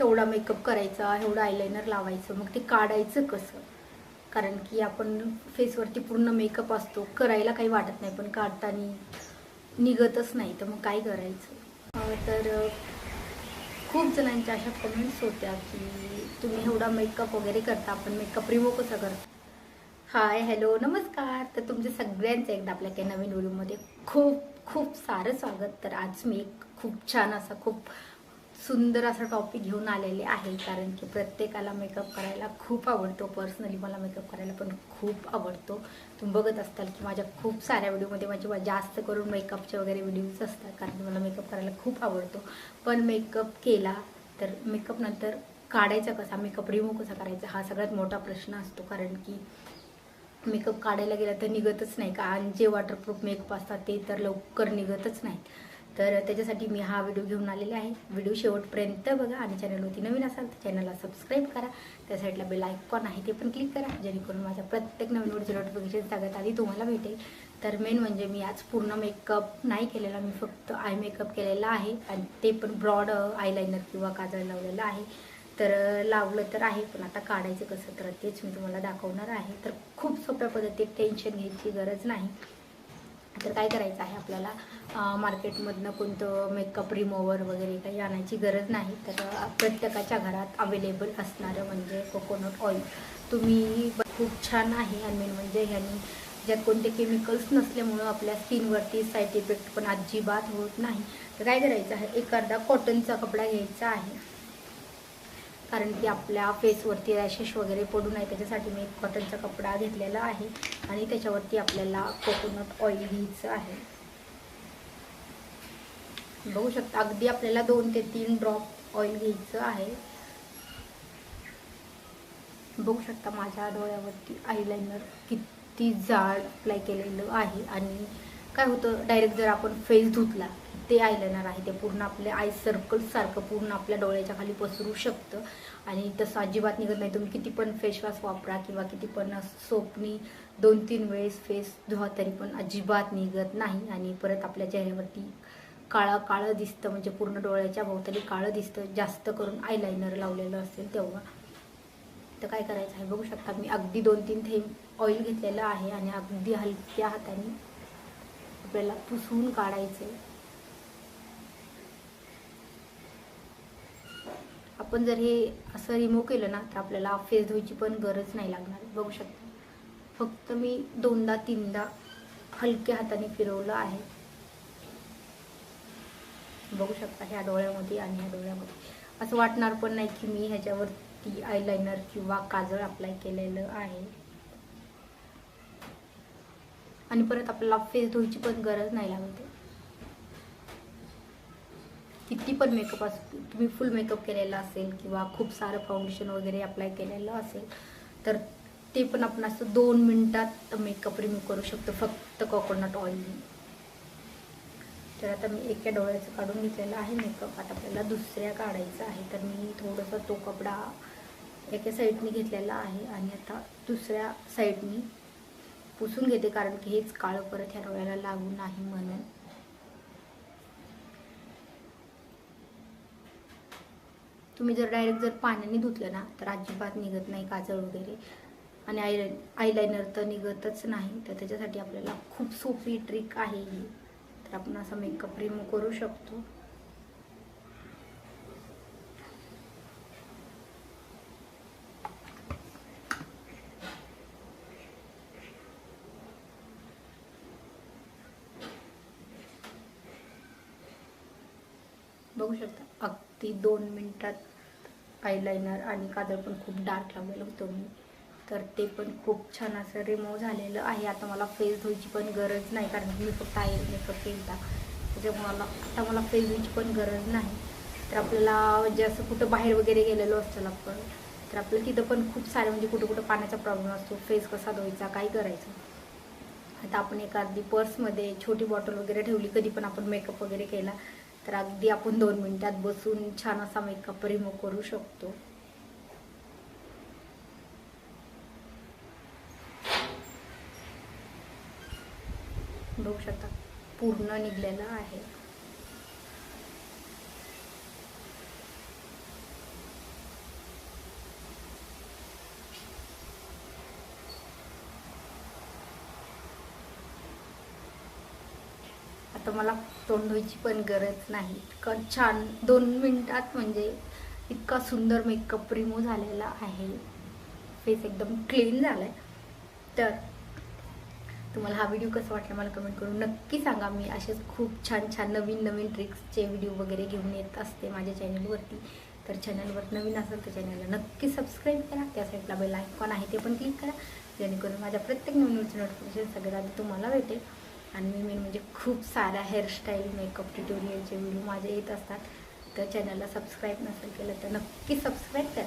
एवढा मेकअप करायचा एवढं आयलायनर लावायचं मग ते काढायचं कसं? कारण की आपण फेसवरती पूर्ण मेकअप असतो करायला काही वाटत नाही पण काढताना निघतच नाही तर मग काय करायचं? तर खूप जणांच्या अशा कमेंट्स होत्या की तुम्ही एवढा मेकअप वगैरे करता आपण मेकअप रिमूव्ह कसा करता? हाय हॅलो नमस्कार. तर तुमचे सगळ्यांचं एकदा आपल्या काही नवीन व्हिडिओमध्ये खूप खूप सारं स्वागत. तर आज मी एक खूप छान असा खूप सुंदर असा टॉपिक घेऊन आलेले आहे. कारण की प्रत्येकाला मेकअप करायला खूप आवडतो. पर्सनली मला मेकअप करायला पण खूप आवडतो. तुम्ही बघत असताल की माझ्या खूप साऱ्या व्हिडिओमध्ये माझे जास्त करून मेकअपचे वगैरे व्हिडिओज असतात. कारण की मला मेकअप करायला खूप आवडतो. पण मेकअप केला तर मेकअप नंतर काढायचा कसा मेकअप रिमूव्ह कसा करायचा हा सगळ्यात मोठा प्रश्न असतो. कारण की मेकअप काढायला गेला तर निघतच नाही कारण जे वॉटरप्रूफ मेकअप असतात ते तर लवकर निघतच नाही तर त्याच्यासाठी मी हा व्हिडिओ घेऊन आलेले आहे. व्हिडिओ शेवटपर्यंत बघा आणि चॅनलवरती नवीन असाल तर चॅनलला सबस्क्राईब करा. त्या साईडला बेल आयकॉन आहे ते पण क्लिक करा जेणेकरून माझ्या प्रत्येक नवीन व्हिडिओची नोटिफिकेशन सगळ्यात आधी तुम्हाला भेटेल. तर मेन म्हणजे मी आज पूर्ण मेकअप नाही केलेला मी फक्त आय मेकअप केलेला आहे आणि ते पण ब्रॉड आयलायनर uh, किंवा काजळ लावलेलं आहे. तर uh, लावलं तर आहे पण आता काढायचं कसं तर तेच मी तुम्हाला दाखवणार आहे. तर खूप सोप्या पद्धतीत टेन्शन घ्यायची गरज नाही. तर काय करायचं आहे आपल्याला? मार्केटमधनं कोणतं मेकअप रिमोवर वगैरे काही आणायची गरज नाही. तर प्रत्येकाच्या घरात अवेलेबल असणारं म्हणजे कोकोनट ऑइल तुम्ही खूप छान आहे. आणि मेन म्हणजे ह्यानी ज्यात कोणते केमिकल्स नसल्यामुळं आपल्या स्किनवरती साईड इफेक्ट पण अजिबात होत नाही. तर काय करायचं आहे? एक अर्धा कॉटनचा कपडा घ्यायचा आहे. कारण की आपल्या फेसवरती रॅशेस वगैरे पडू नये त्याच्यासाठी मी एक कॉटनचा कपडा घेतलेला आहे आणि त्याच्यावरती आपल्याला कोकोनट ऑइल घ्यायचं आहे. बघू शकता अगदी आपल्याला दोन ते तीन ड्रॉप ऑइल घ्यायचं आहे. बघू शकता माझ्या डोळ्यावरती आयलायनर किती जाड अप्लाय केलेलं आहे. आणि काय होतं डायरेक्ट जर आपण फेस धुतला ते आयलायनर आहे. ते पूर्ण आपले आय सर्कल सारखं पूर्ण आपल्या डोळ्याच्या खाली पसरू शकतं. आणि तसं अजिबात निघत नाही. तुम्ही किती पण फेसवॉश वापरा किंवा किती पण सोपनी दोन तीन वेळेस फेस धुवा तरी पण अजिबात निघत नाही. आणि परत आपल्या चेहऱ्यावरती काळं काळं दिसतं. म्हणजे पूर्ण डोळ्याच्या भोवताली काळं दिसतं. जास्त करून आयलायनर लावलेलं असेल तेव्हा. तर काय करायचं आहे? बघू शकता मी अगदी दोन तीन थेंब ऑइल घेतलेलं आहे. आणि अगदी हलक्या हाताने आपल्याला पुसून काढायचं आपण जर हे असं रिमूव्ह केलं ना तर आपल्याला फेस धुवायची पण गरज नाही लागणार. बघू शकता. फक्त मी दोनदा तीनदा हलक्या हाताने फिरवलं आहे. बघू शकता ह्या डोळ्यामध्ये आणि ह्या डोळ्यामध्ये. असं वाटणार पण नाही की मी ह्याच्यावरती आयलायनर किंवा काजळ अप्लाय केलेलं आहे. आणि परत आपल्याला फेस धुवायची पण गरज नाही लागते. किती पण मेकअप असतो तुम्ही फुल मेकअप केलेला असेल किंवा खूप सारं फाउंडेशन वगैरे अप्लाय केलेलं असेल तर ते पण आपण असं दोन मिनटात मेकअप रिमूव्ह करू शकतो फक्त कोकोनट ऑइलने तर आता मी एका डोळ्याचं काढून घेतलेलं आहे मेकअप आता आपल्याला दुसऱ्या काढायचा आहे तर मी थोडंसं तो कपडा एका साईडनी घेतलेला आहे आणि आता दुसऱ्या साईडनी पुसून घेते कारण की हेच काळं परत ह्या डोळ्याला लागू नाही म्हणून. तुम्ही जर डायरेक्ट जर पाण्याने धुतलं ना तर अजिबात निघत नाही काजळ वगैरे. आणि आय आयलायनर तर निघतच नाही. तर त्याच्यासाठी आपल्याला खूप सोपी ट्रिक आहे ही. तर आपण असा मेकअप रिमूव्ह करू शकतो. बघू शकता? ती दोन मिनटात आयलायनर आणि काजळ पण खूप डार्क लावलेलं होतं मी तर ते पण खूप छान असं रिमूव्ह झालेलं आहे. आता मला फेस धुवायची पण गरज नाही कारण की मी फक्त आय मेकअप केला त्याच्यामुळे मला आता मला फेस धुवायची पण गरज नाही. तर आपल्याला म्हणजे असं कुठं बाहेर वगैरे गेलेलो असतं आपण तर आपलं तिथं पण खूप सारे म्हणजे कुठं कुठं पाण्याचा प्रॉब्लेम असतो. फेस कसा धुवायचा काय करायचं? आता आपण एखादी पर्समध्ये छोटी बॉटल वगैरे ठेवली कधी पण आपण मेकअप वगैरे केला तर अगदी आपण दोन मिनिटात बसून छान असा मेकअप रिमूव्ह करू शकतो. बघू शकता पूर्ण निघलेलं आहे. मला तोंड धुवायची पण गरज नाही. इतकं छान दोन मिनटात म्हणजे इतका सुंदर मेकअप रिमूव्ह झालेला आहे. फेस एकदम क्लीन झाला आहे तर तुम्हाला हा व्हिडिओ कसा वाटला मला कमेंट करून नक्की सांगा. मी असेच खूप छान छान नवीन नवीन ट्रिक्सचे व्हिडिओ वगैरे घेऊन येत असते माझ्या चॅनलवरती तर चॅनलवर नवीन असेल तर चॅनलला नक्की सबस्क्राईब करा. त्या साईडला बेल आयकॉन आहे ते पण क्लिक करा. जेणेकरून माझ्या प्रत्येक नवीन नोटिफिकेशन सगळ्यात आधी तुम्हाला भेटेल. आणि मी मेन म्हणजे खूप साऱ्या हेअरस्टाईल मेकअप ट्युटोरियलचे व्हिडिओ माझे येत असतात. तर चॅनलला सबस्क्राईब नसेल केलं तर नक्की सबस्क्राईब करा.